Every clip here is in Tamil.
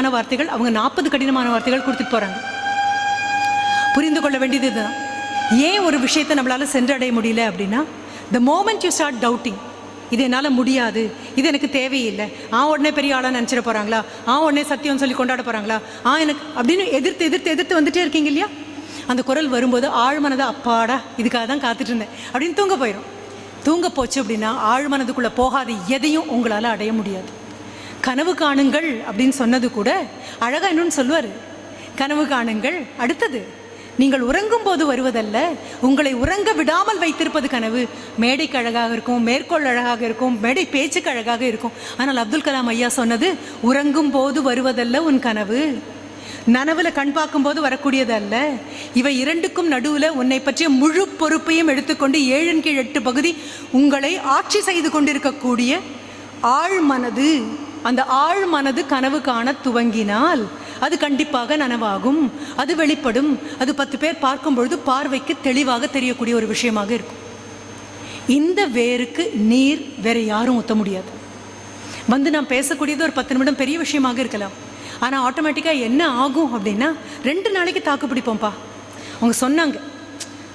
கடினமான வார்த்தைகள் அவங்க நாற்பது கடினமான வார்த்தைகள் கொடுத்துட்டு போகிறாங்க புரிந்து கொள்ள வேண்டியது இதுதான். ஏன் ஒரு விஷயத்தை நம்மளால் சென்றடைய முடியல அப்படின்னா the moment you start doubting இது என்னால் முடியாது இது எனக்கு தேவையில்லை ஆ உடனே பெரிய ஆளாக நினச்சிட போகிறாங்களா ஆ உடனே சத்தியம் சொல்லி கொண்டாட போகிறாங்களா ஆ எனக்கு அப்படின்னு எதிர்த்து எதிர்த்து எதிர்த்து வந்துட்டே இருக்கீங்க இல்லையா? அந்த குரல் வரும்போது ஆழ்மனதை அப்பாடா இதுக்காக தான் காத்துட்டு இருந்தேன். அப்படின்னு தூங்க போயிடும் தூங்க போச்சு அப்படின்னா ஆழ்மனதுக்குள்ளே போகாத எதையும் உங்களால் அடைய முடியாது. கனவு காணுங்கள் அப்படின்னு சொன்னது கூட அழகா இன்னொன்று சொல்லுவார். கனவு காணுங்கள் அடுத்தது நீங்கள் உறங்கும் போது வருவதல்ல உங்களை உறங்க விடாமல் வைத்திருப்பது கனவு. மேடைக்கு அழகாக இருக்கும் மேற்கோள் அழகாக இருக்கும் மேடை பேச்சுக்கு அழகாக இருக்கும். ஆனால் அப்துல் கலாம் ஐயா சொன்னது உறங்கும் போது வருவதல்ல உன் கனவு. நனவில் கண் பார்க்கும்போது வரக்கூடியது அல்ல இவை இரண்டுக்கும் நடுவில் உன்னை பற்றிய முழு பொறுப்பையும் எடுத்துக்கொண்டு ஏழின் கீழ் எட்டு பகுதி உங்களை ஆட்சி செய்து கொண்டிருக்கக்கூடிய ஆழ்மனது. அந்த ஆழ் மனது கனவு காண துவங்கினால் அது கண்டிப்பாக நனவாகும். அது வெளிப்படும். அது பத்து பேர் பார்க்கும் பொழுது பார்வைக்கு தெளிவாக தெரியக்கூடிய ஒரு விஷயமாக இருக்கும். இந்த வேருக்கு நீர் வேற யாரும் ஊற்ற முடியாது. வந்து நான் பேசக்கூடியது ஒரு பத்து நிமிடம் பெரிய விஷயமாக இருக்கலாம். ஆனால் ஆட்டோமேட்டிக்காக என்ன ஆகும் அப்படின்னா ரெண்டு நாளைக்கு தாக்கு பிடிப்போம்ப்பா. அவங்க சொன்னாங்க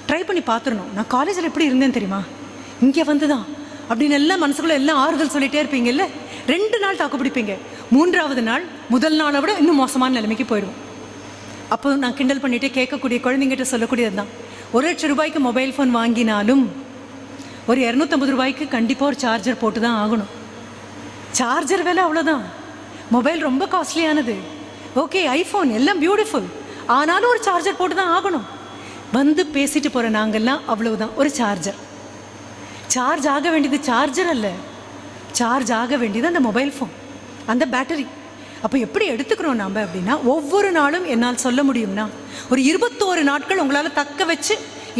ட்ரை பண்ணி பார்த்துடணும். நான் காலேஜில் எப்படி இருந்தேன் தெரியுமா? இங்கே வந்து தான் அப்படின்னு எல்லாம் மனசுக்குள்ளே எல்லாம் ஆறுதல் சொல்லிட்டே இருப்பீங்கல்ல? ரெண்டு நாள் தாக்கு பிடிப்பீங்க. மூன்றாவது நாள் முதல் நாளை விட இன்னும் மோசமான நிலைமைக்கு போயிடுவோம். அப்போ நான் கிண்டல் பண்ணிட்டு கேட்கக்கூடிய குழந்தைங்கிட்ட சொல்லக்கூடியது தான் ஒரு லட்சம் ரூபாய்க்கு மொபைல் ஃபோன் வாங்கினாலும் ஒரு இரநூத்தம்பது ரூபாய்க்கு கண்டிப்பாக ஒரு சார்ஜர் போட்டு தான் ஆகணும். சார்ஜர் விலை அவ்வளோதான் மொபைல் ரொம்ப காஸ்ட்லியானது ஓகே ஐஃபோன் எல்லாம் பியூட்டிஃபுல் ஆனாலும் ஒரு சார்ஜர் போட்டு தான் ஆகணும். வந்து பேசிட்டு போகிற நாங்கள்லாம் அவ்வளவுதான். ஒரு சார்ஜர் சார்ஜ் ஆக வேண்டியது சார்ஜர் அல்ல. சார்ஜ் ஆக வேண்டியது அந்த மொபைல் ஃபோன் அந்த பேட்டரி அப்போ எப்படி எடுத்துக்கிறோம் நாம் அப்படின்னா ஒவ்வொரு நாளும் என்னால் சொல்ல முடியும்னா ஒரு இருபத்தோரு நாட்கள் உங்களால் தக்க வச்சு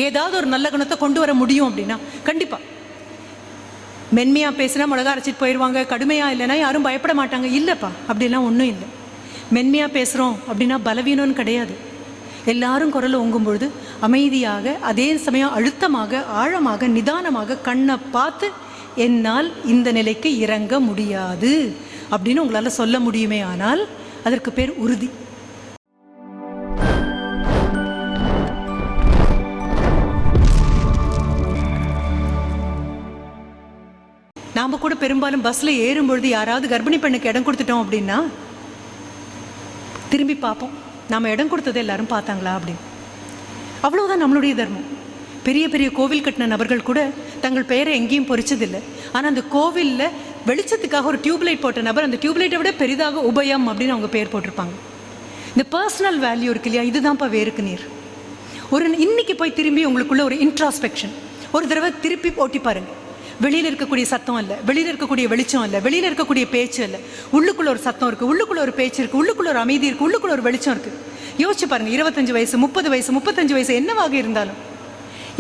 ஏதாவது ஒரு நல்ல குணத்தை கொண்டு வர முடியும் அப்படின்னா கண்டிப்பாக மென்மையாக பேசினா மிளகா அரைச்சிட்டு போயிடுவாங்க கடுமையாக இல்லைன்னா யாரும் பயப்பட மாட்டாங்க. இல்லைப்பா அப்படிலாம் ஒன்றும் இல்லை. மென்மையாக பேசுகிறோம் அப்படின்னா பலவீனம்னு கிடையாது. எல்லாரும் குரல் ஓங்கும் பொழுது அமைதியாக அதே சமயம் அழுத்தமாக ஆழமாக நிதானமாக கண்ணை பார்த்து என்னால் இந்த நிலைக்கு இறங்க முடியாது அப்படின்னு உங்களால் சொல்ல முடியுமே ஆனால் அதற்கு பேர் உறுதி. நாம் கூட பெரும்பாலும் பஸ்ஸில் ஏறும்பொழுது யாராவது கர்ப்பிணி பெண்ணுக்கு இடம் கொடுத்துட்டோம் அப்படின்னா திரும்பி பார்ப்போம். நாம் இடம் கொடுத்ததை எல்லாரும் பார்த்தாங்களா அப்படின்னு. அவ்வளோதான் நம்மளுடைய தர்மம். பெரிய பெரிய கோவில் கட்டின நபர்கள் கூட தங்கள் பெயரை எங்கேயும் பொறிச்சதில்லை. ஆனால் அந்த கோவிலில் வெளிச்சத்துக்காக ஒரு டியூப்லைட் போட்ட நபர் அந்த டியூப்லைட்டை விட பெரிதாக உபயம் அப்படின்னு அவங்க பேர் போட்டிருப்பாங்க. இந்த பர்சனல் வேல்யூ இருக்கு இல்லையா? இதுதான்ப்பா வேருக்கு நீர். ஒரு இன்னைக்கு போய் திரும்பி உங்களுக்குள்ள ஒரு இன்ட்ராஸ்பெக்ஷன் ஒரு தடவை திருப்பி ஓட்டி பாருங்க. வெளியில் இருக்கக்கூடிய சத்தம் இல்லை. வெளியில் இருக்கக்கூடிய வெளிச்சம் இல்லை. வெளியில் இருக்கக்கூடிய பேச்சு இல்லை. உள்ளுக்குள்ள ஒரு சத்தம் இருக்குது உள்ளுக்குள்ள ஒரு பேச்சு இருக்குது உள்ளுக்குள்ள ஒரு அமைதி இருக்குது உள்ளுக்குள்ள ஒரு வெளிச்சம் இருக்குது யோசிச்சு பாருங்க. இருபத்தஞ்சு வயசு முப்பது வயசு முப்பத்தஞ்சு வயசு என்னவாக இருந்தாலும்.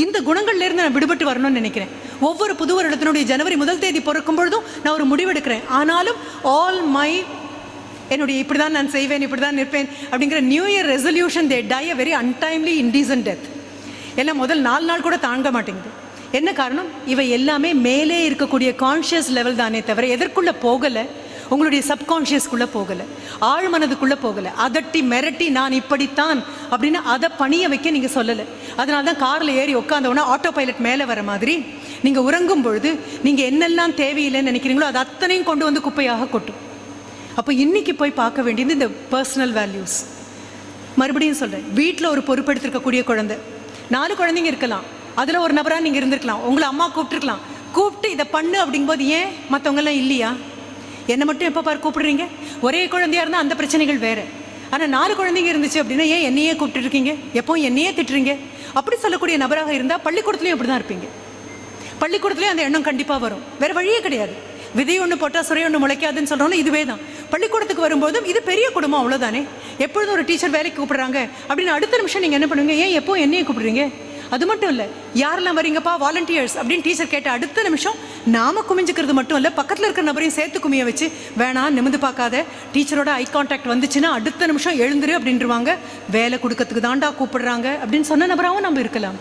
இந்த குணங்கள்லேருந்து நான் விடுபட்டு வரணும்னு நினைக்கிறேன். ஒவ்வொரு புது வருடத்தினுடைய ஜனவரி முதல் தேதி பிறக்கும் பொழுதும் நான் ஒரு முடிவெடுக்கிறேன். ஆனாலும் ஆல் மை என்னுடைய இப்படி தான் நான் செய்வேன் இப்படி தான் நிற்பேன் அப்படிங்கிற new year resolution they die a very untimely indecent death எல்லாம் முதல் நாலு நாள் கூட தாங்க மாட்டேங்குது. என்ன காரணம்? இவை எல்லாமே மேலே இருக்கக்கூடிய கான்ஷியஸ் லெவல் தானே தவிர எதற்குள்ளே போகலை. உங்களுடைய சப்கான்ஷியஸ்க்குள்ளே போகலை. ஆழ்மனதுக்குள்ளே போகலை. அதட்டி மிரட்டி நான் இப்படித்தான் அப்படின்னு அதை பணிய வைக்க நீங்கள் சொல்லலை. அதனால தான் காரில் ஏறி உட்காந்தவொடனே ஆட்டோ பைலட் மேலே வர மாதிரி நீங்கள் உறங்கும் பொழுது நீங்கள் என்னெல்லாம் தேவையில்லைன்னு நினைக்கிறீங்களோ அது அத்தனையும் கொண்டு வந்து குப்பையாக கொட்டும். அப்போ இன்றைக்கி போய் பார்க்க வேண்டியது இந்த பர்சனல் வேல்யூஸ் மறுபடியும் சொல்கிறேன் வீட்டில் ஒரு பொறுப்பெடுத்திருக்கக்கூடிய குழந்தை. நாலு குழந்தைங்க இருக்கலாம். அதில் ஒரு நபராக நீங்கள் இருந்திருக்கலாம். உங்களை அம்மா கூப்பிட்டுருக்கலாம். கூப்பிட்டு இதை பண்ணு அப்படிங்கும்போது ஏன் மற்றவங்கெல்லாம் இல்லையா? என்னை மட்டும் எப்போ பார் கூப்பிடுறீங்க? ஒரே குழந்தையாக இருந்தால் அந்த பிரச்சனைகள் வேறு. ஆனால் நாலு குழந்தைங்க இருந்துச்சு அப்படின்னா ஏன் என்னையே கூப்பிட்டுருக்கீங்க? எப்போ என்னையே திட்டுறீங்க? அப்படி சொல்லக்கூடிய நபராக இருந்தால் பள்ளிக்கூடத்துலையும் அப்படி தான் இருப்பீங்க. பள்ளிக்கூடத்துலேயும் அந்த எண்ணம் கண்டிப்பாக வரும். வேறு வழியே கிடையாது. விதை ஒன்று போட்டால் சுரை ஒன்று முளைக்காதுன்னு சொல்கிறோம்ல இதுவே தான். பள்ளிக்கூடத்துக்கு வரும்போதும் இது பெரிய குடும்பம் அவ்வளோதானே எப்பொழுதும் ஒரு டீச்சர் வேலைக்கு கூப்பிட்றாங்க அப்படின்னு அடுத்த நிமிஷம் நீங்கள் என்ன பண்ணுவீங்க? ஏன் எப்போ என்னையே கூப்பிடுறீங்க? அது மட்டும் இல்லை யாரெல்லாம் வரீங்கப்பா வாலண்டியர்ஸ் அப்படின்னு டீச்சர் கேட்ட அடுத்த நிமிஷம் நாம குமிஞ்சுக்கிறது மட்டும் இல்லை பக்கத்தில் இருக்கிற நபரையும் சேர்த்து குமிய வச்சு வேணாம் நிமிந்து பார்க்காத. டீச்சரோட ஐ கான்டாக்ட் வந்துச்சுன்னா அடுத்த நிமிஷம் எழுந்துரு அப்படின்றவாங்க. வேலை கொடுக்கறதுக்கு தாண்டா கூப்பிடுறாங்க அப்படின்னு சொன்ன நபராகவும் நம்ம இருக்கலாம்.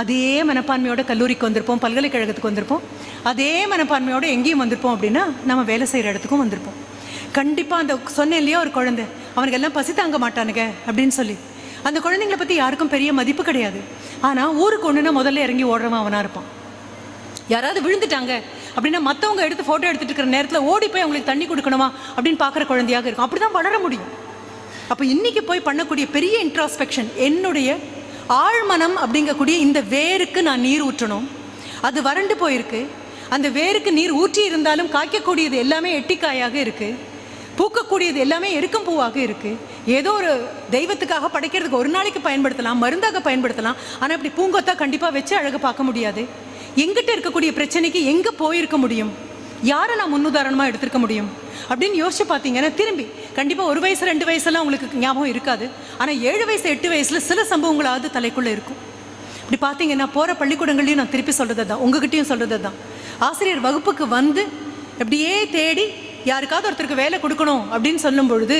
அதே மனப்பான்மையோட கல்லூரிக்கு வந்திருப்போம் பல்கலைக்கழகத்துக்கு வந்திருப்போம். அதே மனப்பான்மையோட எங்கேயும் வந்திருப்போம் அப்படின்னா நம்ம வேலை செய்கிற இடத்துக்கும் வந்திருப்போம். கண்டிப்பாக அந்த சொன்னேன் இல்லையா ஒரு குழந்தை அவனுக்கு எல்லாம் பசி தாங்க மாட்டானுங்க அப்படின்னு சொல்லி அந்த குழந்தைங்களை பற்றி யாருக்கும் பெரிய மதிப்பு கிடையாது. ஆனால் ஊருக்கு ஒன்றுனா முதல்ல இறங்கி ஓடுறவன் அவனாக இருப்பான். யாராவது விழுந்துட்டாங்க அப்படின்னா மற்றவங்க எடுத்து ஃபோட்டோ எடுத்துட்டு இருக்கிற நேரத்தில் ஓடி போய் அவங்களுக்கு தண்ணி கொடுக்கணுமா அப்படின்னு பார்க்குற குழந்தையாக இருக்கும். அப்படி தான் வளர முடியும். அப்போ இன்னைக்கு போய் பண்ணக்கூடிய பெரிய இன்ட்ராஸ்பெக்ஷன் என்னுடைய ஆழ்மனம் அப்படிங்கக்கூடிய இந்த வேருக்கு நான் நீர் ஊற்றணும். அது வறண்டு போயிருக்கு. அந்த வேருக்கு நீர் ஊற்றி இருந்தாலும் காய்க்கக்கூடியது எல்லாமே எட்டிக்காயாக இருக்குது பூக்கக்கூடியது எல்லாமே எருக்கம் பூவாக இருக்கு. ஏதோ ஒரு தெய்வத்துக்காக படைக்கிறதுக்கு ஒரு நாளைக்கு பயன்படுத்தலாம் மருந்தாக பயன்படுத்தலாம். ஆனால் இப்படி பூங்கொத்தா கண்டிப்பாக வச்சு அழகு பார்க்க முடியாது. எங்கிட்ட இருக்கக்கூடிய பிரச்சனைக்கு எங்கே போயிருக்க முடியும்? யாரை நான் முன்னுதாரணமாக எடுத்திருக்க முடியும்? அப்படின்னு யோசிச்சு பார்த்தீங்கன்னா திரும்பி கண்டிப்பாக ஒரு வயசு ரெண்டு வயசுலாம் உங்களுக்கு ஞாபகம் இருக்காது. ஆனால் ஏழு வயசு எட்டு வயசில் சில சம்பவங்களாவது தலைக்குள்ளே இருக்கும். இப்படி பார்த்தீங்கன்னா போகிற பள்ளிக்கூடங்கள்லையும் நான் திருப்பி சொல்கிறது தான் உங்ககிட்டையும் சொல்கிறது தான் ஆசிரியர் வகுப்புக்கு வந்து அப்படியே தேடி யாருக்காவது ஒருத்தருக்கு வேலை கொடுக்கணும் அப்படின்னு சொல்லும் பொழுது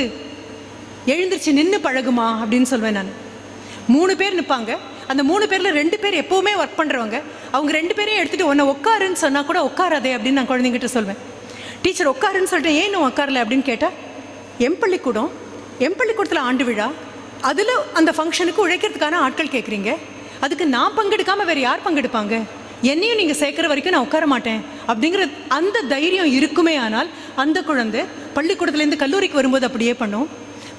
எழுந்திருச்சு நின்று பழகுமா அப்படின்னு சொல்வேன் நான். மூணு பேர் நிற்பாங்க அந்த மூணு பேரில் ரெண்டு பேர் எப்போவுமே ஒர்க் பண்ணுறவங்க அவங்க ரெண்டு பேரையும் எடுத்துகிட்டு உன்னை உட்காருன்னு சொன்னால் கூட உட்காராதே அப்படின்னு நான் குழந்தைங்கிட்ட சொல்வேன். டீச்சர் உட்காருன்னு சொல்லிட்டு ஏன் உட்காரல? அப்படின்னு கேட்டால் எம் பள்ளிக்கூடம் எம் பள்ளிக்கூடத்தில் ஆண்டு விழா. அதில் அந்த ஃபங்க்ஷனுக்கு உழைக்கிறதுக்கான ஆட்கள் கேட்குறீங்க அதுக்கு நான் பங்கெடுக்காமல் வேறு யார் பங்கெடுப்பாங்க? என்னையும் நீங்கள் சேர்க்குற வரைக்கும் நான் உட்கார மாட்டேன். அப்படிங்கிற அந்த தைரியம் இருக்குமே ஆனால் அந்த குழந்தை பள்ளிக்கூடத்துலேருந்து கல்லூரிக்கு வரும்போது அப்படியே பண்ணும்.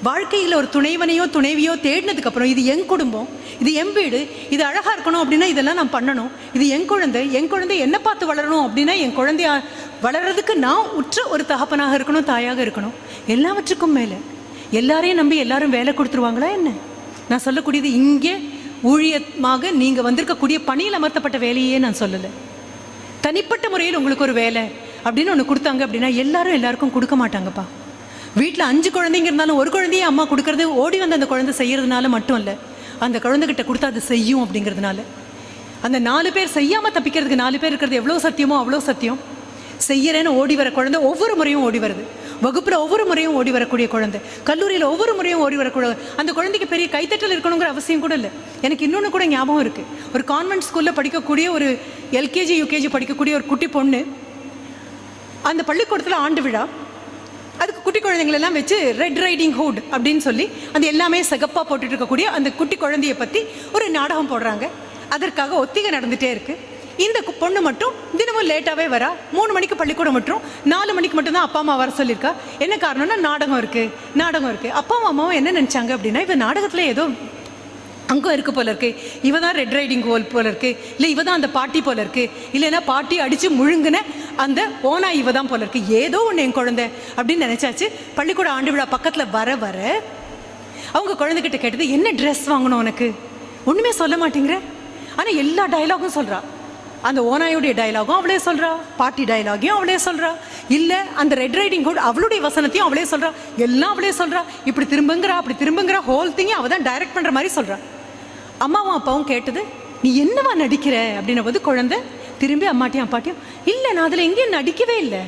வாழ்க்கையில் ஒரு துணைவனையோ துணைவியோ தேடினதுக்கப்புறம் இது என் குடும்பம் இது என் வீடு இது அழகாக இருக்கணும் அப்படின்னா இதெல்லாம் நான் பண்ணணும். இது என் குழந்தை என் குழந்தை என்னை பார்த்து வளரணும் அப்படின்னா என் குழந்தைய வளர்றதுக்கு நான் உற்ற ஒரு தகப்பனாக இருக்கணும் தாயாக இருக்கணும். எல்லாவற்றுக்கும் மேலே. எல்லாரையும் நம்பி எல்லாரும் வேலை கொடுத்துருவாங்களா என்ன? நான் சொல்லக்கூடியது இங்கே ஊழியமாக நீங்கள் வந்திருக்கக்கூடிய பணியில் அமர்த்தப்பட்ட வேலையே நான் சொல்லலை. தனிப்பட்ட முறையில் உங்களுக்கு ஒரு வேலை அப்படின்னு ஒன்று கொடுத்தாங்க அப்படின்னா எல்லாரும் எல்லாருக்கும் கொடுக்க மாட்டாங்கப்பா. வீட்டில் அஞ்சு குழந்தைங்க இருந்தாலும் ஒரு குழந்தையே அம்மா கொடுக்கறது ஓடி வந்து அந்த குழந்தை செய்கிறதுனால மட்டும் இல்லை. அந்த குழந்தைகிட்ட கொடுத்தா அது செய்யும் அப்படிங்கிறதுனால. அந்த நாலு பேர் செய்யாமல் தப்பிக்கிறதுக்கு நாலு பேர் இருக்கிறது எவ்வளோ சத்தியமோ அவ்வளோ சத்தியம். செய்யறேன்னு ஓடி வர குழந்தை ஒவ்வொரு முறையும் ஓடி வருது. வகுப்பில் ஒவ்வொரு முறையும் ஓடி வரக்கூடிய குழந்தை. கல்லூரியில் ஒவ்வொரு முறையும் ஓடி வரக்கூடிய அந்த குழந்தைக்கு பெரிய கைத்தட்டல் இருக்கணுங்கிற அவசியம் கூட இல்லை. எனக்கு இன்னொன்று கூட ஞாபகம் இருக்குது ஒரு கான்வென்ட் ஸ்கூலில் படிக்கக்கூடிய ஒரு எல்கேஜி யூகேஜி படிக்கக்கூடிய ஒரு குட்டி பொண்ணு அந்த பள்ளிக்கூடத்தில் ஆண்டு விழா. அதுக்கு குட்டி குழந்தைங்களெல்லாம் வச்சு ரெட் ரைடிங் ஹூட் அப்படின்னு சொல்லி அந்த எல்லாமே சிகப்பாக போட்டுட்டு இருக்கக்கூடிய அந்த குட்டி குழந்தைய பற்றி ஒரு நாடகம் போடுறாங்க. அதற்காக ஒத்திகை நடந்துகிட்டே இருக்குது இந்த பொண்ணு மட்டும் தினமும் லேட்டாகவே வரா. மூணு மணிக்கு பள்ளிக்கூடம் மட்டும் நாலு மணிக்கு மட்டும்தான் அப்பா அம்மா வர சொல்லியிருக்கா. என்ன காரணம்னா நாடகம் இருக்குது நாடகம் இருக்குது அப்பா அம்மாவும் என்ன நினச்சாங்க அப்படின்னா இப்போ நாடகத்தில் ஏதோ அங்கே இருக்கு போல இருக்கு. இவ தான் ரெட் ரைடிங் ஹோல் போல இருக்கு. இல்லை இவ தான் அந்த பாட்டி போல இருக்கு. இல்லைன்னா பாட்டி அடிச்சு முழுங்கின அந்த ஓனா இவ தான் போல இருக்கு. ஏதோ ஒன்று என் குழந்தை அப்படின்னு நினைச்சாச்சு. பள்ளிக்கூட ஆண்டு விழா பக்கத்தில் வர வர அவங்க குழந்தைகிட்ட கேட்டது என்ன ட்ரெஸ் வாங்கணும் உனக்கு? ஒன்றுமே சொல்ல மாட்டேங்கிற. ஆனால் எல்லா டயலாகும் சொல்கிறா அந்த ஓனாயுடைய டயலாகும் அவளே சொல்றா. பாட்டி டயலாகையும் அவளே சொல்றா. இல்லை அந்த ரெட் ரைடிங் ஹுட் அவளுடைய வசனத்தையும் அவளே சொல்றா. எல்லாம் அவளே சொல்றா. இப்படி திரும்புங்கிறா அப்படி திரும்புங்கிற ஹோல் திங்கையும் அவள் தான் டைரக்ட் பண்ணுற மாதிரி சொல்றா. அம்மாவும் அப்பாவும் கேட்டது நீ என்னவா நடிக்கிற? அப்படின்ன போது குழந்தை திரும்பி அம்மாட்டியும் அப்பாட்டியும் இல்லை நான் அதில் எங்கேயும் நடிக்கவே இல்லை.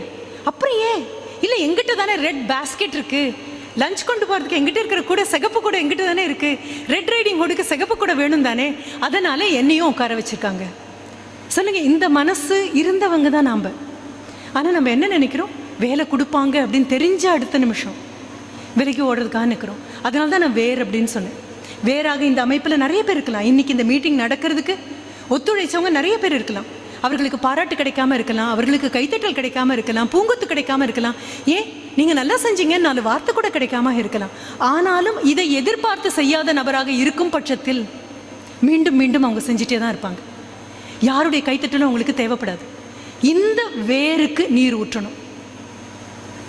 அப்புறம் ஏன்? இல்லை எங்கிட்ட தானே ரெட் பேஸ்கெட் இருக்கு. லஞ்ச் கொண்டு போகிறதுக்கு எங்கிட்ட இருக்கிற கூட சிகப்பு கூட எங்கிட்ட தானே இருக்கு. ரெட் ரைடிங் ஹுடுக்கு சிகப்பு கூட வேணும் தானே அதனால என்னையும் உட்கார வச்சிருக்காங்க. சொல்லுங்கள் இந்த மனசு இருந்தவங்க தான் நாம். ஆனால் நம்ம என்ன நினைக்கிறோம்? வேலை கொடுப்பாங்க அப்படின்னு தெரிஞ்ச அடுத்த நிமிஷம். விலைக்கு ஓடுறதுக்காக நிற்கிறோம் அதனால தான் நான் வேர் அப்படின்னு சொன்னேன். வேறாக இந்த அமைப்பில் நிறைய பேர் இருக்கலாம். இன்றைக்கி இந்த மீட்டிங் நடக்கிறதுக்கு ஒத்துழைச்சவங்க நிறைய பேர் இருக்கலாம். அவர்களுக்கு பாராட்டு கிடைக்காம இருக்கலாம். அவர்களுக்கு கைத்தட்டல் கிடைக்காம இருக்கலாம். பூங்கொத்து கிடைக்காம இருக்கலாம். ஏன்? நீங்கள் நல்லா செஞ்சீங்கன்னு நாலு வார்த்தை கூட கிடைக்காம இருக்கலாம். ஆனாலும் இதை எதிர்பார்த்து செய்யாத நபராக இருக்கும் பட்சத்தில் மீண்டும் மீண்டும் அவங்க செஞ்சுட்டே தான் இருப்பாங்க. யாருடைய கைத்தட்டலும் உங்களுக்கு தேவைப்படாது. இந்த வேருக்கு நீர் ஊற்றணும்.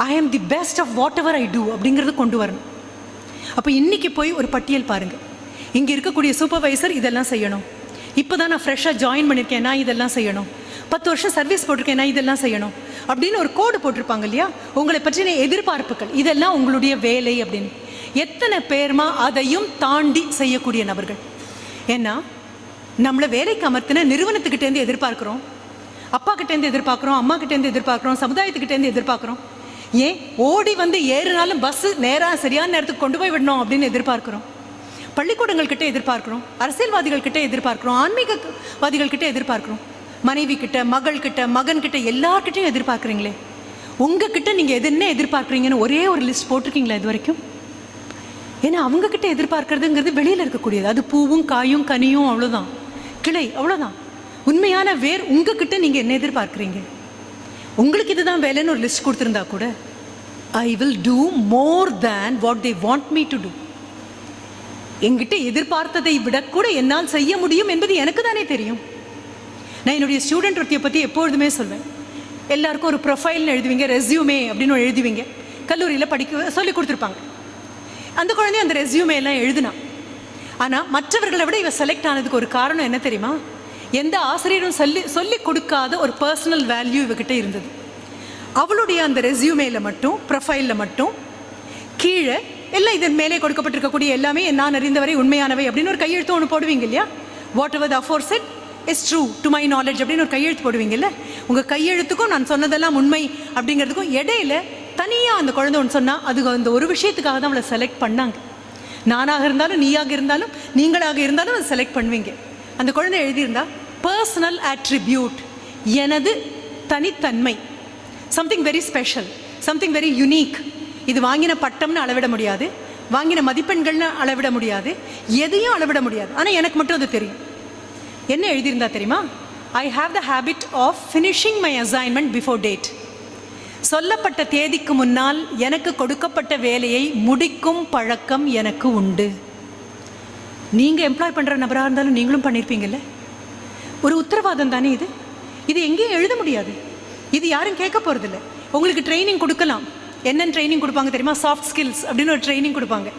I am the best of whatever I do அப்படிங்கிறது கொண்டு வரணும். அப்போ இன்னைக்கு போய் ஒரு பட்டியல் பாருங்கள் இங்கே இருக்கக்கூடிய சூப்பர்வைசர் இதெல்லாம் செய்யணும். இப்போ தான் நான் ஃப்ரெஷ்ஷாக ஜாயின் பண்ணியிருக்கேன் நான் இதெல்லாம் செய்யணும். பத்து வருஷம் சர்வீஸ் போட்டிருக்கேன் நான் இதெல்லாம் செய்யணும். அப்படின்னு ஒரு கோடு போட்டிருப்பாங்க இல்லையா? உங்களை பற்றின எதிர்பார்ப்புகள் இதெல்லாம் உங்களுடைய வேலை அப்படின்னு. எத்தனை பேர்மா அதையும் தாண்டி செய்யக்கூடிய நபர்கள்? ஏன்னா நம்மளை வேலைக்கு அமர்த்தின நிறுவனத்துக்கிட்டேருந்து எதிர்பார்க்குறோம். அப்பா கிட்டேருந்து எதிர்பார்க்குறோம் அம்மா கிட்டேருந்து எதிர்பார்க்குறோம் சமுதாயத்துக்கிட்டேருந்து எதிர்பார்க்குறோம். ஏன்? ஓடி வந்து ஏறுனாலும் பஸ்ஸு நேராக சரியான நேரத்துக்கு கொண்டு போய் விடணும் அப்படின்னு எதிர்பார்க்குறோம். பள்ளிக்கூடங்கள் கிட்டே எதிர்பார்க்குறோம் அரசியல்வாதிகள் கிட்டே எதிர்பார்க்குறோம் ஆன்மீகவாதிகள் கிட்டே எதிர்பார்க்குறோம். மனைவி கிட்ட மகள் கிட்ட மகன் கிட்ட எல்லார்கிட்டையும் எதிர்பார்க்குறீங்களே. உங்ககிட்ட நீங்கள் எது என்ன எதிர்பார்க்குறீங்கன்னு ஒரே ஒரு லிஸ்ட் போட்டிருக்கீங்களா இது வரைக்கும் ஏன்னா அவங்கக்கிட்ட எதிர்பார்க்கறதுங்கிறது வெளியில் இருக்கக்கூடியது. அது பூவும் காயும் கனியும் அவ்வளோதான் கிளை அவ்வளோதான் உண்மையான வேர் உங்ககிட்ட நீங்கள் என்ன எதிர்பார்க்குறீங்க? உங்களுக்கு இதுதான் வேலைன்னு ஒரு லிஸ்ட் கொடுத்துருந்தா கூட I will do more than what they want me to do என்கிட்ட எதிர்பார்த்ததை விட கூட என்னால் செய்ய முடியும் என்பது எனக்கு தானே தெரியும். நான் என்னுடைய ஸ்டூடெண்ட் ஒருத்தியை பற்றி எப்பொழுதுமே சொல்வேன். எல்லாருக்கும் ஒரு ப்ரொஃபைல்னு எழுதுவீங்க ரெஸ்யூமே அப்படின்னு ஒன்று எழுதுவீங்க. கல்லூரியில் படிக்க சொல்லி கொடுத்துருப்பாங்க. அந்த குழந்தைய அந்த ரெஸ்யூமே எல்லாம் எழுதுனா ஆனால் மற்றவர்களை விட இவ செலக்ட் ஆனதுக்கு ஒரு காரணம் என்ன தெரியுமா? எந்த ஆசிரியரும் சொல்லி சொல்லி கொடுக்காத ஒரு பர்சனல் வேல்யூ இவகிட்ட இருந்தது. அவளுடைய அந்த ரெசியூமேல மட்டும் ப்ரொஃபைலில் மட்டும் கீழே எல்லாம் இதன் மேலே கொடுக்கப்பட்டிருக்கக்கூடிய எல்லாமே நான் அறிந்தவரை உண்மையானவை அப்படின்னு ஒரு கையெழுத்து ஒன்று போடுவீங்க இல்லையா? Whatever the aforesaid is true to my knowledge அப்படின்னு ஒரு கையெழுத்து போடுவீங்கல்ல உங்கள் கையெழுத்துக்கும் நான் சொன்னதெல்லாம் உண்மை அப்படிங்கிறதுக்கும் இடையில தனியாக அந்த குழந்தை ஒன்று சொன்னால் அது அந்த ஒரு விஷயத்துக்காக தான் அவளை செலக்ட் பண்ணாங்க. நானாக இருந்தாலும் நீயாக இருந்தாலும் நீங்களாக இருந்தாலும் அதை செலக்ட் பண்ணுவீங்க. அந்த குழந்தை எழுதியிருந்தா பர்சனல் ஆட்ரிபியூட் எனது தனித்தன்மை. Something very special something very unique இது வாங்கின பட்டம்னு அளவிட முடியாது. வாங்கின மதிப்பெண்கள்னு அளவிட முடியாது. எதையும் அளவிட முடியாது. ஆனால் எனக்கு மட்டும் அது தெரியும். என்ன எழுதியிருந்தா தெரியுமா? I have the habit of finishing my assignment before date சொல்லப்பட்ட தேதிக்கு முன்னால் எனக்கு கொடுக்கப்பட்ட வேலையை முடிக்கும் பழக்கம் எனக்கு உண்டு. நீங்கள் எம்ப்ளாய் பண்ணுற நபராக இருந்தாலும் நீங்களும் பண்ணியிருப்பீங்கல்ல ஒரு உத்தரவாதம் தானே இது? இது எங்கேயும் எழுத முடியாது. இது யாரும் கேட்க போகிறதில்ல உங்களுக்கு ட்ரைனிங் கொடுக்கலாம். என்னென்ன ட்ரைனிங் கொடுப்பாங்க தெரியுமா? சாஃப்ட் ஸ்கில்ஸ் அப்படின்னு ஒரு ட்ரைனிங் கொடுப்பாங்க.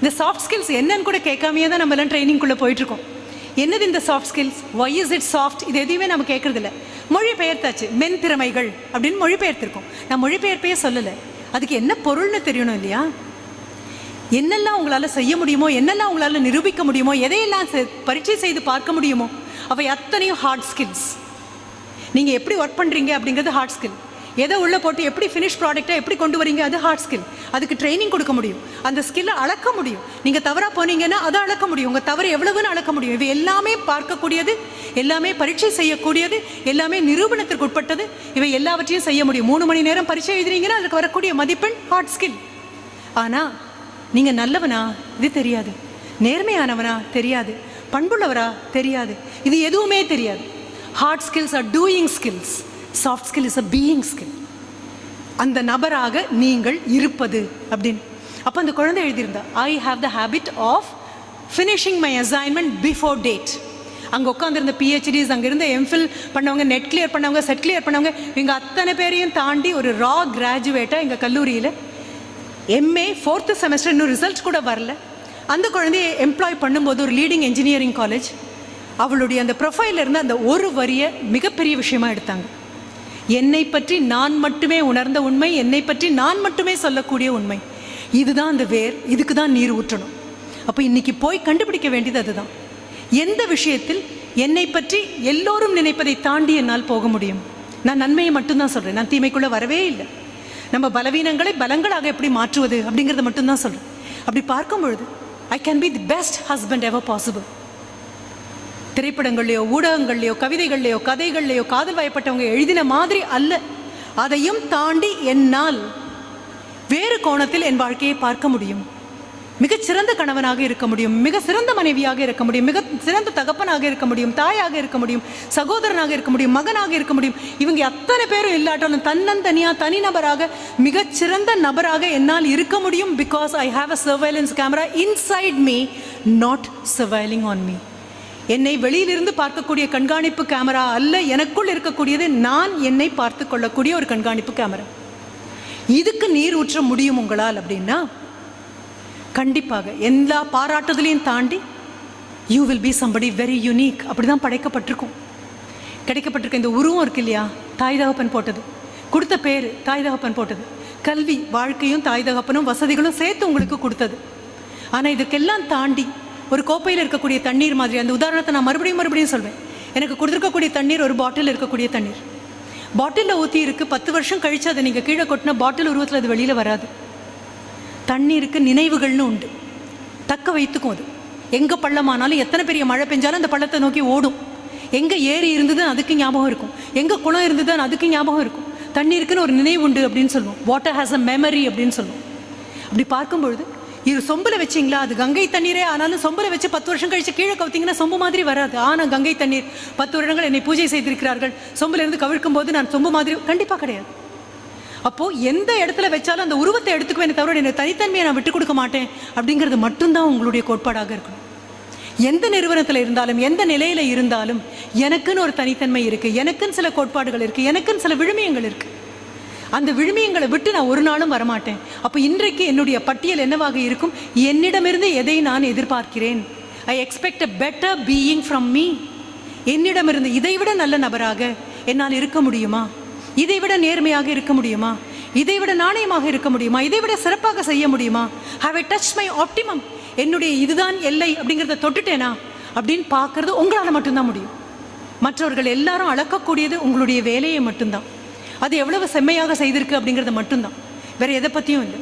இந்த சாஃப்ட் ஸ்கில்ஸ் என்னன்னு கூட கேட்காமையே தான் நம்ம எல்லாம் ட்ரைனிங்குள்ளே போயிட்டுருக்கோம் என்னது இந்த soft skills why is it soft இது எதுவுமே நம்ம கேட்கறதில்ல மொழிபெயர்த்தாச்சு மென் திறமைகள் அப்படின்னு மொழிபெயர்த்திருக்கோம். நான் மொழிபெயர்ப்பே சொல்லலை. அதுக்கு என்ன பொருள்னு தெரியணும் இல்லையா? என்னெல்லாம் உங்களால் செய்ய முடியுமோ என்னெல்லாம் உங்களால் நிரூபிக்க முடியுமோ எதையெல்லாம் செ- பரீட்சை செய்து பார்க்க முடியுமோ அவை அத்தனையும் ஹார்ட் ஸ்கில்ஸ் நீங்கள் எப்படி ஒர்க் பண்ணுறீங்க அப்படிங்கிறது ஹார்ட் ஸ்கில் எதை உள்ளே போட்டு எப்படி ஃபினிஷ் ப்ராடக்டை எப்படி கொண்டு வரீங்க? அது ஹார்ட் ஸ்கில் அதுக்கு ட்ரைனிங் கொடுக்க முடியும். அந்த ஸ்கில்லை அளக்க முடியும். நீங்கள் தவறாக போனீங்கன்னா அதை அளக்க முடியும். உங்கள் தவறு எவ்வளவுன்னு அளக்க முடியும். இவை எல்லாமே பார்க்கக்கூடியது எல்லாமே பரீட்சை செய்யக்கூடியது எல்லாமே நிரூபணத்திற்கு உட்பட்டது. இவை எல்லாவற்றையும் செய்ய முடியும். மூணு மணி நேரம் பரீட்சை எழுதுறீங்கன்னா அதுக்கு வரக்கூடிய மதிப்பெண் ஹார்ட் ஸ்கில் ஆனால் நீங்கள் நல்லவனா? இது தெரியாது. நேர்மையானவனா? தெரியாது. பண்புள்ளவரா? தெரியாது. இது எதுவுமே தெரியாது. Hard skills are doing skills soft skill is a being skill அந்த நபராக நீங்கள் இருப்பது அப்படின்னு. அப்போ அந்த குழந்தை எழுதியிருந்தா I have the habit of finishing my assignment before date அங்கே உட்காந்துருந்த பிஹெச்டிஸ் அங்கே இருந்த எம்ஃபில் பண்ணவங்க நெட் கிளியர் பண்ணவங்க செட் கிளியர் பண்ணவங்க இவங்க அத்தனை பேரையும் தாண்டி ஒரு ரா கிராஜுவேட்டாக எங்கள் கல்லூரியில் எம்ஏ ஃபோர்த்து செமஸ்டர் இன்னும் ரிசல்ட் கூட வரல. அந்த குழந்தையை எம்ப்ளாய் பண்ணும்போது ஒரு லீடிங் இன்ஜினியரிங் காலேஜ் அவளுடைய அந்த ப்ரொஃபைல இருந்து அந்த ஒரு வரியை மிகப்பெரிய விஷயமா எடுத்தாங்க. என்னை பற்றி நான் மட்டுமே உணர்ந்த உண்மை என்னை பற்றி நான் மட்டுமே சொல்லக்கூடிய உண்மை. இதுதான் அந்த வேர் இதுக்கு தான் நீர் ஊற்றணும். அப்போ இன்னைக்கு போய் கண்டுபிடிக்க வேண்டியது அதுதான். எந்த விஷயத்தில் என்னை பற்றி எல்லோரும் நினைப்பதை தாண்டி என்னால் போக முடியும்? நான் நன்மையை மட்டும்தான் சொல்கிறேன் நான் தீமைக்குள்ளே வரவே இல்லை. நம்ம பலவீனங்களை பலங்களாக எப்படி மாற்றுவது அப்படிங்கிறத மட்டும்தான் சொல்கிறேன் அப்படி பார்க்கும் பொழுது I can be the best husband ever possible திரைப்படங்கள்லையோ ஊடகங்கள்லையோ கவிதைகள்லையோ கதைகள்லையோ காதல் வயப்பட்டவங்க எழுதின மாதிரி அல்ல. அதையும் தாண்டி என்னால் வேறு கோணத்தில் என் வாழ்க்கையை பார்க்க முடியும். மிகச்சிறந்த கணவனாக இருக்க முடியும் மிக சிறந்த மனைவியாக இருக்க முடியும் மிக சிறந்த தகப்பனாக இருக்க முடியும் தாயாக இருக்க முடியும் சகோதரனாக இருக்க முடியும் மகனாக இருக்க முடியும். இவங்க அத்தனை பேரும் இல்லாட்டாலும் தன்னந்தனியா தனிநபராக மிகச் சிறந்த நபராக என்னால் இருக்க முடியும் because I have a surveillance camera inside me not surveilling on me என்னை வெளியிலிருந்து பார்க்கக்கூடிய கண்காணிப்பு கேமரா அல்ல எனக்குள் இருக்கக்கூடியது நான் என்னை பார்த்து கொள்ளக்கூடிய ஒரு கண்காணிப்பு கேமரா. இதுக்கு நீர் ஊற்ற முடியும் உங்களால் அப்படின்னா கண்டிப்பாக எல்லா பாராட்டுதலையும் தாண்டி you will be somebody very unique அப்படி தான் படைக்கப்பட்டிருக்கும். கிடைக்கப்பட்டிருக்க இந்த உருவம் இருக்கு இல்லையா? தாய் தகப்பன் போட்டது. கொடுத்த பேர் தாய் தகப்பன் போட்டது. கல்வி வாழ்க்கையும் தாய் தகப்பனும் வசதிகளும் சேர்த்து உங்களுக்கு கொடுத்தது. ஆனால் இதுக்கெல்லாம் தாண்டி ஒரு கோப்பையில் இருக்கக்கூடிய தண்ணீர் மாதிரி. அந்த உதாரணத்தை நான் மறுபடியும் மறுபடியும் சொல்வேன். எனக்கு கொடுத்துருக்கக்கூடிய தண்ணீர் ஒரு பாட்டில் இருக்கக்கூடிய தண்ணீர். பாட்டிலில் ஊற்றி இருக்கு பத்து வருஷம் கழிச்சு அதை நீங்கள் கீழே கொட்டினா பாட்டில் உருவத்தில் அது வெளியில் வராது. தண்ணீருக்கு நினைவுகள்னு உண்டு. தக்க வைத்துக்கும் அது. எங்கே பள்ளமானாலும் எத்தனை பெரிய மழை பெஞ்சாலும் அந்த பள்ளத்தை நோக்கி ஓடும். எங்கே ஏரி இருந்தது அதுக்கு ஞாபகம் இருக்கும். எங்கே குளம் இருந்தது அதுக்கு ஞாபகம் இருக்கும். தண்ணீருக்குன்னு ஒரு நினைவு உண்டு அப்படின்னு சொல்லுவோம். வாட்டர் ஹேஸ் அ மெமரி அப்படின்னு சொல்லுவோம். அப்படி பார்க்கும்பொழுது இது சொம்பில் வச்சிங்களா? அது கங்கை தண்ணீரே. ஆனாலும் சொம்பில் வச்சு பத்து வருஷம் கழிச்சு கீழே கவுத்திங்கன்னா சொம்பு மாதிரி வராது. ஆனால் கங்கை தண்ணீர் பத்து வருடங்கள் என்னை பூஜை செய்திருக்கிறார்கள். சொம்புல இருந்து கவிழ்க்கும் போது நான் சொம்பு மாதிரி கண்டிப்பாக கிடையாது. அப்போ எந்த இடத்துல வச்சாலும் அந்த உருவத்தை எடுத்துக்குவேன் தவிர என்னை தனித்தன்மையை நான் விட்டு கொடுக்க மாட்டேன் அப்படிங்கிறது மட்டும்தான் உங்களுடைய கோட்பாடாக இருக்கணும். எந்த நிறுவனத்தில் இருந்தாலும் எந்த நிலையில் இருந்தாலும் எனக்குன்னு ஒரு தனித்தன்மை இருக்குது எனக்குன்னு சில கோட்பாடுகள் இருக்குது எனக்குன்னு சில விழுமியங்கள் இருக்குது அந்த விழுமியங்களை விட்டு நான் ஒரு நாளும் வரமாட்டேன். அப்போ இன்றைக்கு என்னுடைய பட்டியல் என்னவாக இருக்கும்? என்னிடமிருந்து எதை நான் எதிர்பார்க்கிறேன்? I expect a better being from me என்னிடமிருந்து இதைவிட நல்ல நபராக என்னால் இருக்க முடியுமா? இதைவிட நேர்மையாக இருக்க முடியுமா? இதைவிட நாணயமாக இருக்க முடியுமா? இதைவிட சிறப்பாக செய்ய முடியுமா? Have I touch my optimum என்னுடைய இதுதான் எல்லை அப்படிங்கிறத தொட்டுட்டேனா? அப்படின்னு பார்க்கறது உங்களால் மட்டும்தான் முடியும். மற்றவர்கள் எல்லாரும் அளக்கக்கூடியது உங்களுடைய வேலையை மட்டும்தான். அது எவ்வளவு செம்மையாக செய்திருக்கு அப்படிங்கிறது மட்டும்தான். வேற எதை பற்றியும் இல்லை.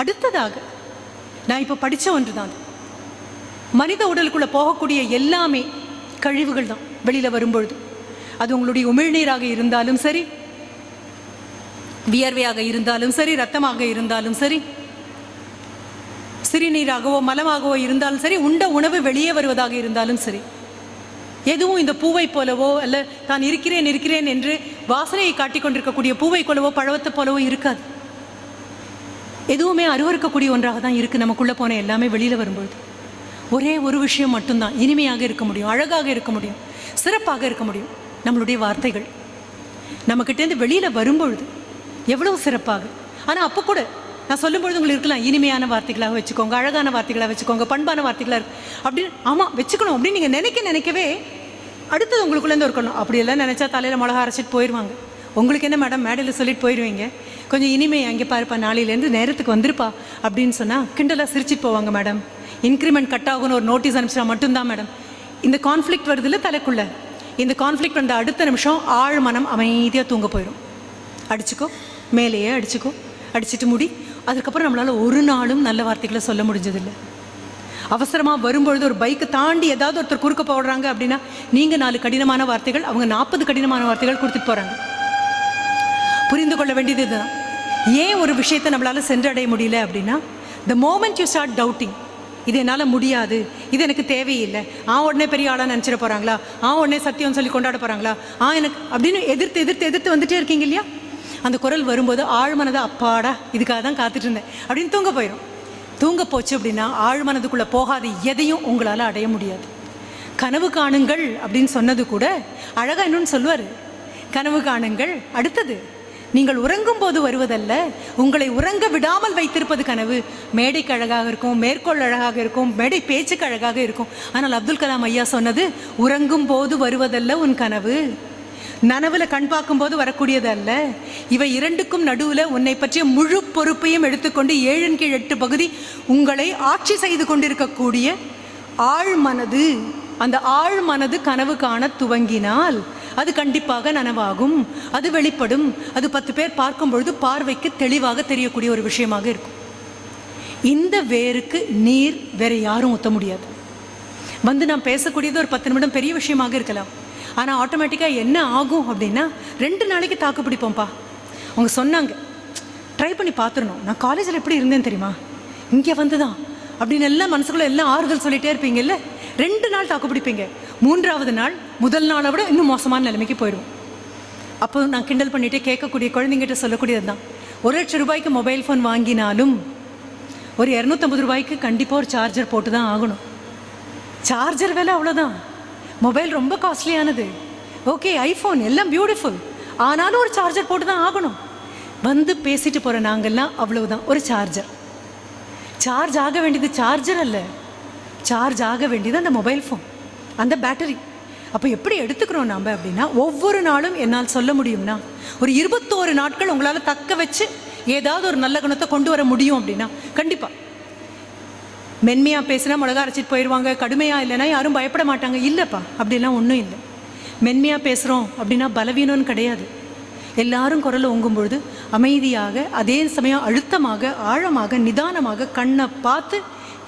அடுத்ததாக நான் இப்போ படித்த ஒன்று தான் மனித உடலுக்குள்ளே போகக்கூடிய எல்லாமே கழிவுகள் தான் வெளியில் வரும்பொழுது. அது உங்களுடைய உமிழ்நீராக இருந்தாலும் சரி வியர்வையாக இருந்தாலும் சரி ரத்தமாக இருந்தாலும் சரி சிறுநீராகவோ மலமாகவோ இருந்தாலும் சரி உண்ட உணவு வெளியே வருவதாக இருந்தாலும் சரி எதுவும் இந்த பூவை போலவோ அல்ல தான் இருக்கிறேன் இருக்கிறேன் என்று வாசனையை காட்டிக் கொண்டிருக்கக்கூடிய பூவை போலவோ பழவத்தை போலவோ இருக்காது. எதுவுமே அருவறுக்கக்கூடிய ஒன்றாக தான் இருக்குது நமக்குள்ளே போன எல்லாமே வெளியில் வரும்பொழுது. ஒரே ஒரு விஷயம் மட்டும்தான். இனிமையாக இருக்க முடியும் அழகாக இருக்க முடியும் சிறப்பாக இருக்க முடியும். நம்மளுடைய வார்த்தைகள். நம்மக்கிட்டேருந்து வெளியில் வரும்பொழுது எவ்வளவு சிறப்பாக. ஆனால் அப்போ கூட நான் சொல்லும்பொழுது உங்களுக்கு இருக்கலாம். இனிமையான வார்த்தைகளாக வச்சுக்கோங்க அழகான வார்த்தைகளாக வச்சுக்கோங்க பண்பான வார்த்தைகளாக அப்படின்னு ஆமாம் வச்சுக்கணும். அப்படின்னு நீங்கள் நினைக்க நினைக்கவே அடுத்தது உங்களுக்குள்ளேருந்து இருக்கணும் அப்படியெல்லாம் நினச்சா தலையில் மிளகா அரைச்சிட்டு போயிடுவாங்க உங்களுக்கு என்ன மேடம் மேடையில் சொல்லிட்டு போயிடுவீங்க கொஞ்சம் இனிமை அங்கே பாருப்பா நாளையிலேருந்து நேரத்துக்கு வந்துருப்பா அப்படின்னு சொன்னால் கிண்டலாக சிரிச்சிட்டு போவாங்க மேடம். இன்க்ரிமெண்ட் கட் ஆகும்னு ஒரு நோட்டீஸ் அனுப்பிச்சா மட்டும்தான் மேடம். இந்த கான்ஃப்ளிக்ட் வருதுல்ல தலைக்குள்ள. இந்த கான்ஃப்ளிக்ட் வந்த அடுத்த நிமிஷம் ஆழ் மனம் அமைதியாக தூங்க போயிடும் அடிச்சுக்கோ மேலேயே அடிச்சுக்கோ அடிச்சிட்டு முடி. அதுக்கப்புறம் நம்மளால் ஒரு நாளும் நல்ல வார்த்தைகளை சொல்ல முடிஞ்சதில்லை. அவசரமாக வரும்பொழுது ஒரு பைக்கை தாண்டி ஏதாவது ஒருத்தர் குறுக்க போடுறாங்க அப்படின்னா நீங்கள் நாலு கடினமான வார்த்தைகள் அவங்க நாற்பது கடினமான வார்த்தைகள் கொடுத்துட்டு போகிறாங்க புரிந்து கொள்ள வேண்டியது இதுதான். ஏன் ஒரு விஷயத்தை நம்மளால் சென்றடைய முடியல அப்படின்னா the moment you start doubting இது என்னால் முடியாது இது எனக்கு தேவையில்லை ஆ உடனே பெரிய ஆளாக நினச்சிட போகிறாங்களா ஆ உடனே சத்தியம் சொல்லி கொண்டாட போகிறாங்களா ஆ எனக்கு அப்படின்னு எதிர்த்து எதிர்த்து எதிர்த்து வந்துட்டே இருக்கீங்க இல்லையா? அந்த குரல் வரும்போது ஆழ்மனதை அப்பாடா இதுக்காக தான் காத்துட்டு இருந்தேன். அப்படின்னு தூங்க போயிடும் தூங்க போச்சு அப்படின்னா ஆழ்மனதுக்குள்ளே போகாத எதையும் உங்களால் அடைய முடியாது. கனவு காணுங்கள் அப்படின்னு சொன்னது கூட அழகாக இன்னொன்று சொல்லுவார். கனவு காணுங்கள் அடுத்தது. நீங்கள் உறங்கும் போது வருவதல்ல உங்களை உறங்க விடாமல் வைத்திருப்பது கனவு. மேடைக்கு அழகாக இருக்கும் மேற்கோள் அழகாக இருக்கும் மேடை பேச்சுக்கு அழகாக இருக்கும். ஆனால் அப்துல் கலாம் ஐயா சொன்னது உறங்கும் போது வருவதல்ல உன் கனவு. நனவுல கண் பார்க்கும்போது வரக்கூடியது அல்ல. இவை இரண்டுக்கும் நடுவுல உன்னை பற்றிய முழு பொறுப்பையும் எடுத்துக்கொண்டு ஏழின் கீழ் எட்டு பகுதி உங்களை ஆட்சி செய்து கொண்டிருக்கக்கூடிய ஆழ் மனது. அந்த ஆழ் மனது கனவு காண துவங்கினால் அது கண்டிப்பாக நனவாகும். அது வெளிப்படும். அது பத்து பேர் பார்க்கும் பொழுது பார்வைக்கு தெளிவாக தெரியக்கூடிய ஒரு விஷயமாக இருக்கும். இந்த வேருக்கு நீர் வேற யாரும் ஊற்ற முடியாது. வந்து நான் பேசக்கூடியது ஒரு பத்து நிமிடம் பெரிய விஷயமாக இருக்கலாம். ஆனால் ஆட்டோமேட்டிக்காக என்ன ஆகும் அப்படின்னா ரெண்டு நாளைக்கு தாக்கு பிடிப்போம்ப்பா. அவங்க சொன்னாங்க ட்ரை பண்ணி பார்த்துடணும் நான் காலேஜில் எப்படி இருந்தேன் தெரியுமா? இங்கே வந்து தான் அப்படின்னு எல்லாம் மனசுக்குள்ளே எல்லாம் ஆறுதல் சொல்லிகிட்டே இருப்பீங்கல்ல? ரெண்டு நாள் தாக்கு பிடிப்பீங்க. மூன்றாவது நாள் முதல் நாளை விட இன்னும் மோசமான நிலைமைக்கு போயிடும் அப்போ நான் கிண்டல் பண்ணிட்டு கேட்கக்கூடிய குழந்தைங்கிட்ட சொல்லக்கூடியது தான். ஒரு லட்சம் ரூபாய்க்கு மொபைல் ஃபோன் வாங்கினாலும் ஒரு இரநூத்தம்பது ரூபாய்க்கு கண்டிப்பாக ஒரு சார்ஜர் போட்டு தான் ஆகணும். சார்ஜர் விலை அவ்வளோதான் மொபைல் ரொம்ப காஸ்ட்லியானது ஓகே ஐஃபோன் எல்லாம் பியூட்டிஃபுல் ஆனாலும் ஒரு சார்ஜர் போட்டு தான் ஆகணும். வந்து பேசிட்டு போகிற நாங்கள்லாம் அவ்வளவுதான். ஒரு சார்ஜர் சார்ஜ் ஆக வேண்டியது சார்ஜர் அல்ல. சார்ஜ் ஆக வேண்டியது அந்த மொபைல் ஃபோன் அந்த பேட்டரி அப்போ எப்படி எடுத்துக்கிறோம் நாம் அப்படின்னா ஒவ்வொரு நாளும் என்னால் சொல்ல முடியும்னா ஒரு இருபத்தோரு நாட்கள் உங்களால் தக்க வச்சு ஏதாவது ஒரு நல்ல குணத்தை கொண்டு வர முடியும் அப்படின்னா கண்டிப்பாக மென்மையாக பேசினா மிளகா அரைச்சிட்டு போயிடுவாங்க. கடுமையாக இல்லைன்னா யாரும் பயப்பட மாட்டாங்க. இல்லைப்பா அப்படிலாம் ஒன்றும் இல்லை. மென்மையாக பேசுகிறோம் அப்படின்னா பலவீனம்னு கிடையாது. எல்லாரும் குரல் ஓங்கும் பொழுது அமைதியாக அதே சமயம் அழுத்தமாக ஆழமாக நிதானமாக கண்ணை பார்த்து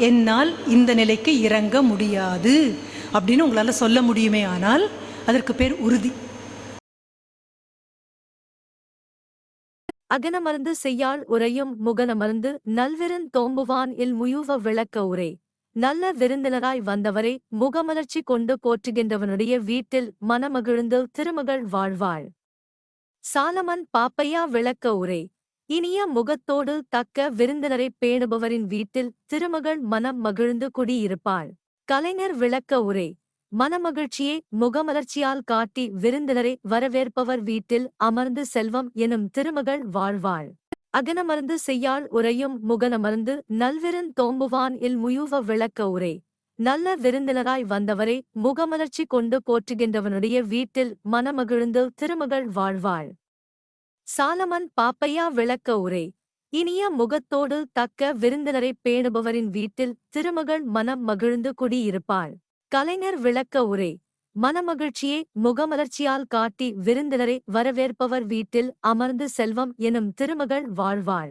என்னால் இந்த நிலைக்கு இறங்க முடியாது அப்படின்னு உங்களால் சொல்ல முடியுமே ஆனால் அதற்கு பேர் உறுதி. அகனமர்ந்து செய்யாள் உரையும் முகனமர்ந்து நல்விருந் தோம்புவான் இல் முயுவ விளக்க உரை. நல்ல விருந்தினராய் வந்தவரை முகமலர்ச்சி கொண்டு போற்றுகின்றவனுடைய வீட்டில் மனமகிழ்ந்து திருமகள் வாழ்வாள். சாலமன் பாப்பையா விளக்க உரை. இனிய முகத்தோடு தக்க விருந்தினரைப் பேணுபவரின் வீட்டில் திருமகள் மனம் மகிழ்ந்து குடியிருப்பாள். கலைஞர் விளக்க உரை. மனமகிழ்ச்சியை முகமலர்ச்சியால் காட்டி விருந்தினரை வரவேற்பவர் வீட்டில் அமர்ந்து செல்வம் எனும் திருமகள் வாழ்வாள். அகனமருந்து செய்யாள் உரையும் முகனமருந்து நல்விருந் தோம்புவான் இல் முயுவ விளக்க உரை. நல்ல விருந்தினராய் வந்தவரை முகமலர்ச்சி கொண்டு போற்றுகின்றவனுடைய வீட்டில் மனமகிழ்ந்து திருமகள் வாழ்வாள். சாலமன் பாப்பையா விளக்க உரை. இனிய முகத்தோடு தக்க விருந்தினரைப் பேணுபவரின் வீட்டில் திருமகள் மனம் மகிழ்ந்து குடியிருப்பாள். கலைஞர் விளக்க உரை. மனமகிழ்ச்சியை முகமலர்ச்சியால் காட்டி விருந்தினரை வரவேற்பவர் வீட்டில் அமர்ந்து செல்வம் எனும் திருமகள் வாழ்வாள்.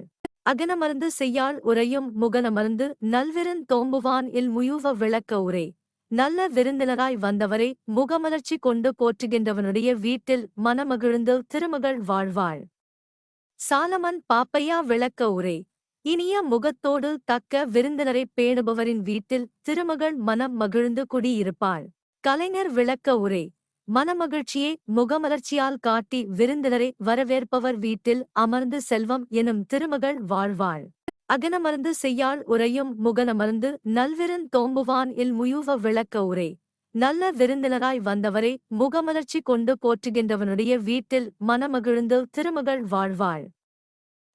அகனமருந்து செய்யாள் உரையும் முகனமருந்து நல்விருந் தோம்புவான் இல் முயூவ விளக்க உரை. நல்ல விருந்தினராய் வந்தவரை முகமலர்ச்சி கொண்டு போற்றுகின்றவனுடைய வீட்டில் மனமகிழ்ந்து திருமகள் வாழ்வாள். சாலமன் பாப்பையா விளக்க உரை. இனிய முகத்தோடு தக்க விருந்தினரைப் பேணுபவரின் வீட்டில் திருமகள் மனம் மகிழ்ந்து குடியிருப்பாள். கலைஞர் விளக்க உரை. மனமகிழ்ச்சியை முகமலர்ச்சியால் காட்டி விருந்தினரை வரவேற்பவர் வீட்டில் அமர்ந்து செல்வம் எனும் திருமகள் வாழ்வாள். அகனமருந்து செய்யாள் உரையும் முகனமருந்து நல்விருந் தோம்புவான் இல் முயூவ விளக்க உரை. நல்ல விருந்தினராய் வந்தவரை முகமலர்ச்சி கொண்டு போற்றுகின்றவனுடைய வீட்டில் மனமகிழ்ந்து திருமகள் வாழ்வாள்.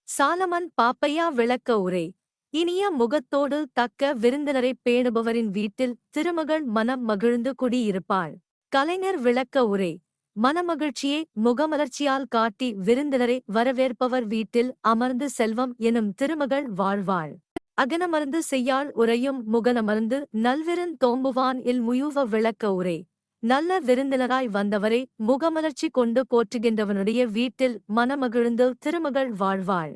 சாலமன் பாப்பையா விளக்க உரை. இனிய முகத்தோடு தக்க விருந்தினரைப் பேணுபவரின் வீட்டில் திருமகள் மனம் மகிழ்ந்து குடியிருப்பாள். கலைஞர் விளக்க உரை. மனமகிழ்ச்சியை முகமலர்ச்சியால் காட்டி விருந்தினரை வரவேற்பவர் வீட்டில் அமர்ந்து செல்வம் எனும் திருமகள் வாழ்வாள். அகனமருந்து செய்யாள் உரையும் முகனமருந்து நல்விருந் தோம்புவான் இல் முயுவ விளக்க உரை. நல்ல விருந்தினராய் வந்தவரை முகமலர்ச்சி கொண்டு போற்றுகின்றவனுடைய வீட்டில் மனமகிழ்ந்து திருமகள் வாழ்வாள்.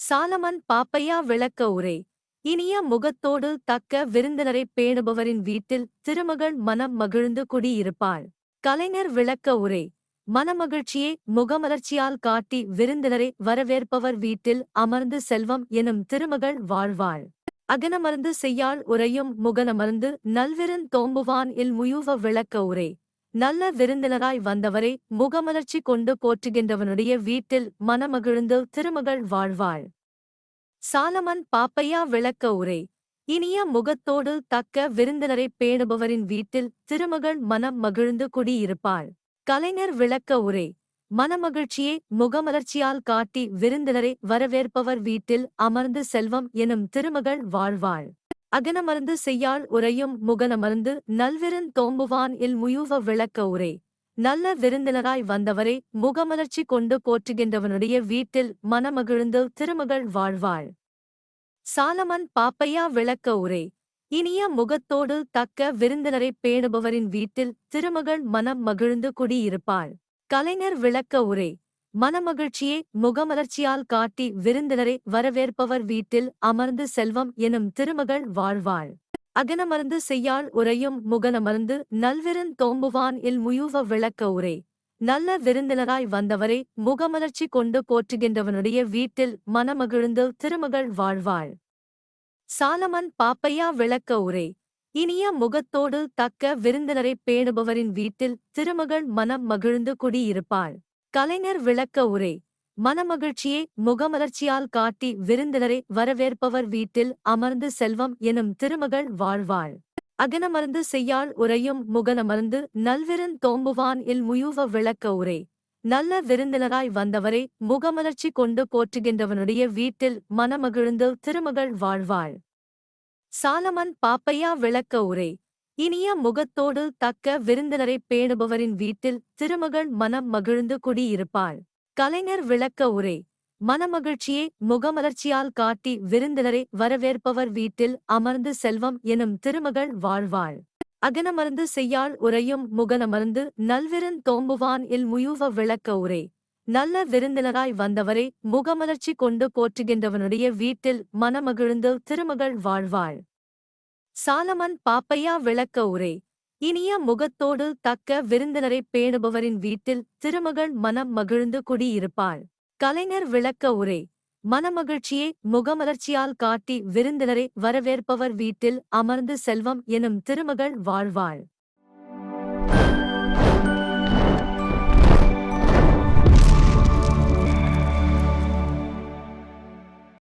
சாலமன் பாப்பையா விளக்க உரை. இனிய முகத்தோடு தக்க விருந்தினரைப் பேணுபவரின் வீட்டில் திருமகள் மனம் மகிழ்ந்து குடியிருப்பாள். கலைஞர் விளக்க உரை. மனமகிழ்ச்சியை முகமலர்ச்சியால் காட்டி விருந்தினரை வரவேற்பவர் வீட்டில் அமர்ந்து செல்வம் எனும் திருமகள் வாழ்வாள். அகனமருந்து செய்யாள் உரையும் முகனமருந்து நல்விருந் தோம்புவான் இல் முயூவ விளக்க உரை. நல்ல விருந்தினராய் வந்தவரை முகமலர்ச்சி கொண்டு போற்றுகின்றவனுடைய வீட்டில் மனமகிழ்ந்து திருமகள் வாழ்வாள். சாலமன் பாப்பையா விளக்க உரை. இனிய முகத்தோடு தக்க விருந்தினரைப் பேணுபவரின் வீட்டில் திருமகள் மனம் மகிழ்ந்து குடியிருப்பாள். கலைஞர் விளக்க உரை. மனமகிழ்ச்சியை முகமலர்ச்சியால் காட்டி விருந்தினரை வரவேற்பவர் வீட்டில் அமர்ந்து செல்வம் எனும் திருமகள் வாழ்வாள். அகனமருந்து செய்யாள் உரையும் முகனமருந்து நல்விருந் தோம்புவான் இல் முயூவ விளக்க உரை. நல்ல விருந்தினராய் வந்தவரை முகமலர்ச்சி கொண்டு போற்றுகின்றவனுடைய வீட்டில் மனமகிழ்ந்து திருமகள் வாழ்வாள். சாலமன் பாப்பையா விளக்க உரை. இனிய முகத்தோடு தக்க விருந்தினரைப் பேணுபவரின் வீட்டில் திருமகள் மனம் மகிழ்ந்து குடியிருப்பாள். கலைஞர் விளக்க உரை. மனமகிழ்ச்சியை முகமலர்ச்சியால் காட்டி விருந்தினரை வரவேற்பவர் வீட்டில் அமர்ந்து செல்வம் எனும் திருமகள் வாழ்வாள். அகனமருந்து செய்யாள் உரையும் முகனமருந்து நல்விருந் தோம்புவான் இல் முயூவ விளக்க உரை. நல்ல விருந்தினராய் வந்தவரை முகமலர்ச்சி கொண்டு போற்றுகின்றவனுடைய வீட்டில் மனமகிழ்ந்து திருமகள் வாழ்வாள். சாலமன் பாப்பையா விளக்க உரை. இனிய முகத்தோடு தக்க விருந்தினரைப் பேணுபவரின் வீட்டில் திருமகள் மனம் மகிழ்ந்து குடியிருப்பாள். கலைஞர் விளக்க உரை. மனமகிழ்ச்சியை முகமலர்ச்சியால் காட்டி விருந்தினரை வரவேற்பவர் வீட்டில் அமர்ந்து செல்வம் எனும் திருமகள் வாழ்வாள். அகனமருந்து செய்யாள் உரையும் முகனமருந்து நல்விருந் தோம்புவான் இல் முயூவ விளக்க உரை. நல்ல விருந்தினராய் வந்தவரை முகமலர்ச்சி கொண்டு போற்றுகின்றவனுடைய வீட்டில் மனமகிழ்ந்து திருமகள் வாழ்வாள். சாலமன் பாப்பையா விளக்க உரை. இனிய முகத்தோடு தக்க விருந்தினரைப் பேணுபவரின் வீட்டில் திருமகள் மனம் மகிழ்ந்து குடியிருப்பாள். கலைஞர் விளக்க உரை. மனமகிழ்ச்சியை முகமலர்ச்சியால் காட்டி விருந்தினரை வரவேற்பவர் வீட்டில் அமர்ந்து செல்வம் எனும் திருமகள் வாழ்வாள். அகனமருந்து செய்யாள் உரையும் முகனமருந்து நல்விருந் தோம்புவான் இல் முயுவ விளக்க உரை. நல்ல விருந்தினராய் வந்தவரை முகமலர்ச்சி கொண்டு போற்றுகின்றவனுடைய வீட்டில் மனமகிழ்ந்து திருமகள் வாழ்வாள். சாலமன் பாப்பையா விளக்க உரை. இனிய முகத்தோடு தக்க விருந்தினரைப் பேணுபவரின் வீட்டில் திருமகள் மனம் மகிழ்ந்து குடியிருப்பாள். கலைஞர் விளக்க உரை. மனமகிழ்ச்சியை முகமலர்ச்சியால் காட்டி விருந்தினரை வரவேற்பவர் வீட்டில் அமர்ந்து செல்வம் எனும் திருமகள் வாழ்வாள்.